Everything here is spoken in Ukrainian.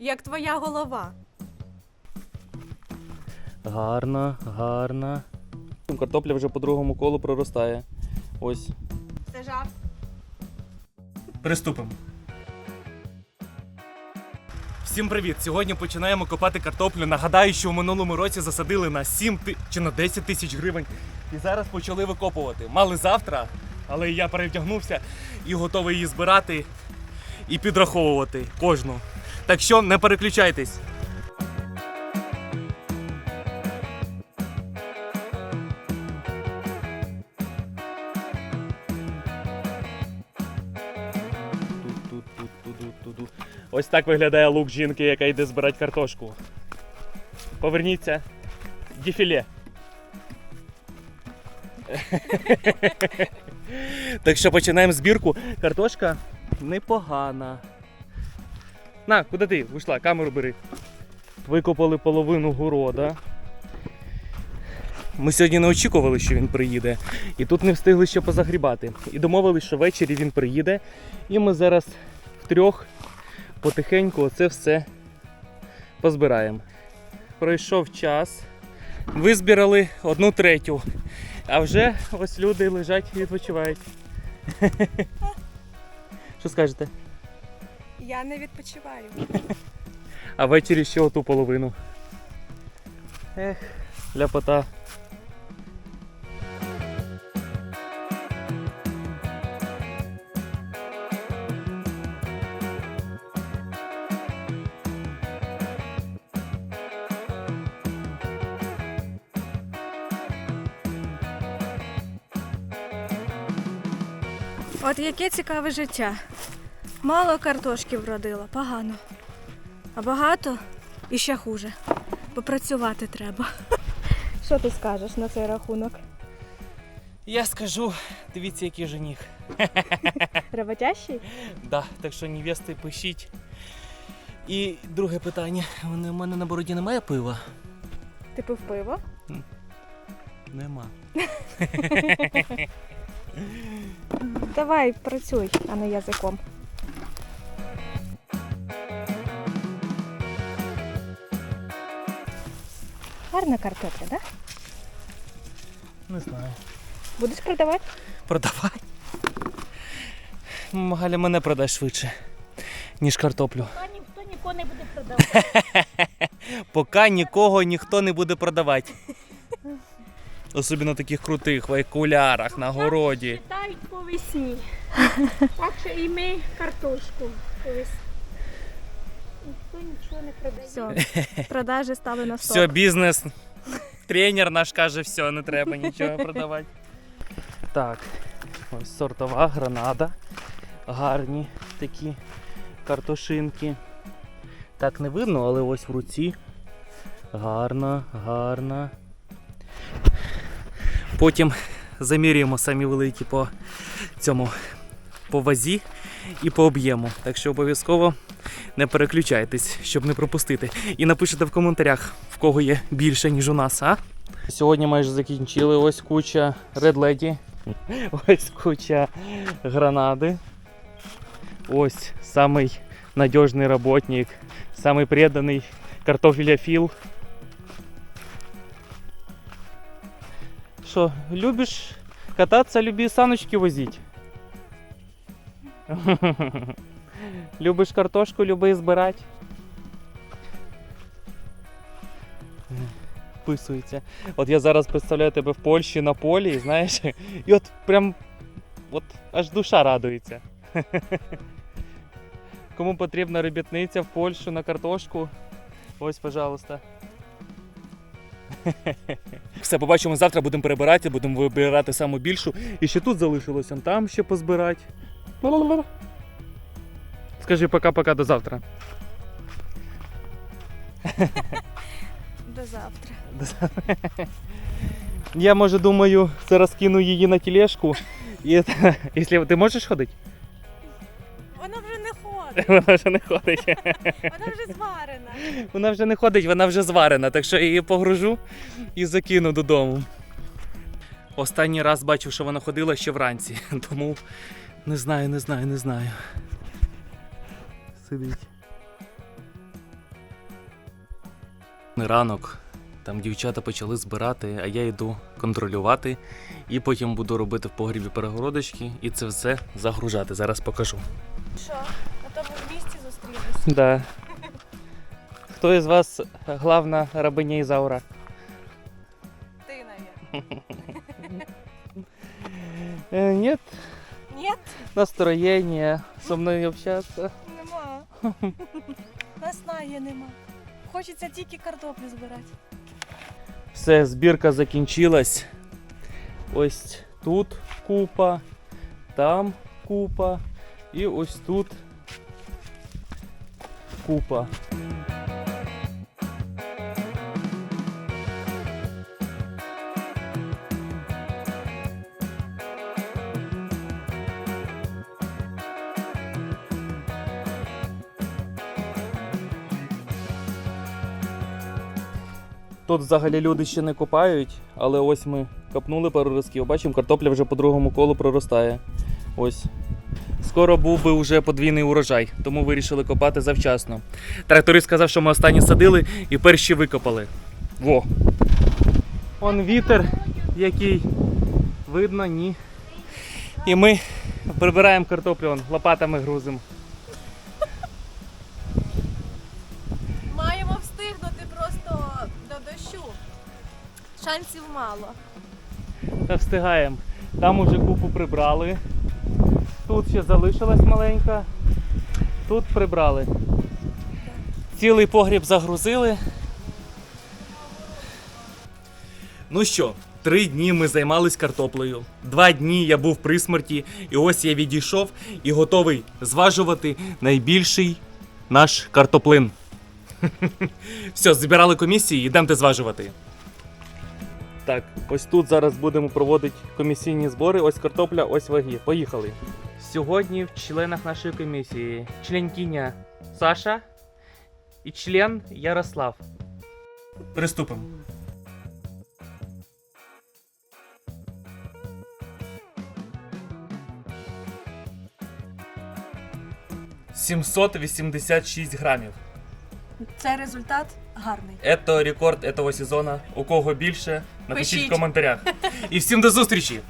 як твоя голова. Гарна, гарна. Картопля вже по другому колу проростає. Ось. Це жарт. Приступимо. Всім привіт! Сьогодні починаємо копати картоплю. Нагадаю, що в минулому році засадили на 7 ти... чи на 10 тисяч гривень. І зараз почали викопувати. Мали завтра, але я перевдягнувся і готовий її збирати і підраховувати кожну. Так що не переключайтесь. Ось так виглядає лук жінки, яка йде збирати картошку. Поверніться. Дефіле. так що починаємо збірку. Картошка непогана. На, куди ти? Вийшла, камеру бери. Викопали половину города. Ми сьогодні не очікували, що він приїде. І тут не встигли ще позагрібати. І домовились, що ввечері він приїде. І ми зараз втрьох потихеньку оце все позбираємо. Пройшов час, визбирали одну третю, а вже ось люди лежать і відпочивають. Що скажете? Я не відпочиваю. А ввечері ще оту половину. Ех, ляпота. От яке цікаве життя. Мало картошки вродила, погано. А багато і ще хуже. Попрацювати треба. Що ти скажеш на цей рахунок? Я скажу, дивіться, який жених. Роботящий? Да, так що невести пишіть. І друге питання. У мене на бороді немає пива? Ти пив пиво? Нема. Давай працюй, а не язиком. Гарна картопля, так? Да? Не знаю. Будеш продавати? Продавай. Галя мене продасть швидше, ніж картоплю. Поки ніхто нікого не буде продавати. Поки нікого ніхто не буде продавати. Особливо таких крутих в окулярах на городі. Читають по весні. Так що і ми картошку по весні. Нічого не продає. Все, продажі стали на стоп. Все, бізнес. Тренер наш каже, все, не треба нічого продавати. Так, ось сортова гранада. Гарні такі картошинки. Так не видно, але ось в руці. Гарна, гарна. Потім замірюємо самі великі по цьому по вазі і по об'єму. Так що обов'язково не переключайтесь, щоб не пропустити. І напишіть в коментарях, в кого є більше, ніж у нас, а? Сьогодні майже закінчили. Ось куча Lady. Ось куча гранади. Ось самий надіжний работник, самий преданий картофеляфіл. Що, любиш кататися, любі саночки возити? Любиш картошку, люби збирати. Вписується. От я зараз представляю тебе в Польщі на полі, знаєш, і от прям от аж душа радується. Кому потрібна робітниця в Польщу на картошку? Ось, пожалуйста. Все, побачимо завтра, будемо перебирати, будемо вибирати саму більшу. І ще тут залишилося, там ще позбирати. Скажи пока-пока до завтра. До завтра. Я може думаю, зараз кину її на тележку. І якщо ти можеш ходити? Вона вже не ходить, Вона вже не ходить. вона вже зварена. Вона вже не ходить, вона вже зварена, так що я її погружу і закину додому. Останній раз бачив, що вона ходила ще вранці, тому не знаю, не знаю, не знаю. Сидить. Ранок. Там дівчата почали збирати, а я йду контролювати. І потім буду робити в погрібі перегородочки і це все загружати. Зараз покажу. Що? На тому ж місці зустрілись? Да. Хто із вас главна рабиня Ізаура? Ти, навіть. Е, ні, Ні? настроєння со мною общатися. Нема. є нема. Хочеться тільки картоплю збирати. Все, збірка закінчилась. Ось тут купа, там купа і ось тут купа. Тут взагалі люди ще не копають, але ось ми копнули пару разків. Бачимо, картопля вже по другому колу проростає. Ось. Скоро був би вже подвійний урожай, тому вирішили копати завчасно. Тракторист сказав, що ми останні садили і перші викопали. Во! Он вітер, який видно, ні. І ми прибираємо картоплю, он, лопатами грузимо. Шансів мало. Та встигаємо. Там уже купу прибрали. Тут ще залишилась маленька. Тут прибрали. Цілий погріб загрузили. Ну що, три дні ми займались картоплею. Два дні я був при смерті, і ось я відійшов і готовий зважувати найбільший наш картоплин. Все, збирали комісії, йдемте зважувати. Так, ось тут зараз будемо проводити комісійні збори. Ось картопля, ось ваги. Поїхали. Сьогодні в членах нашої комісії членкиня Саша і член Ярослав. Приступимо. Сімсот вісімдесят шість грамів. Це результат гарний. Це рекорд цього сезону. У кого більше, напишіть Пишіть. в коментарях. І всім до зустрічі!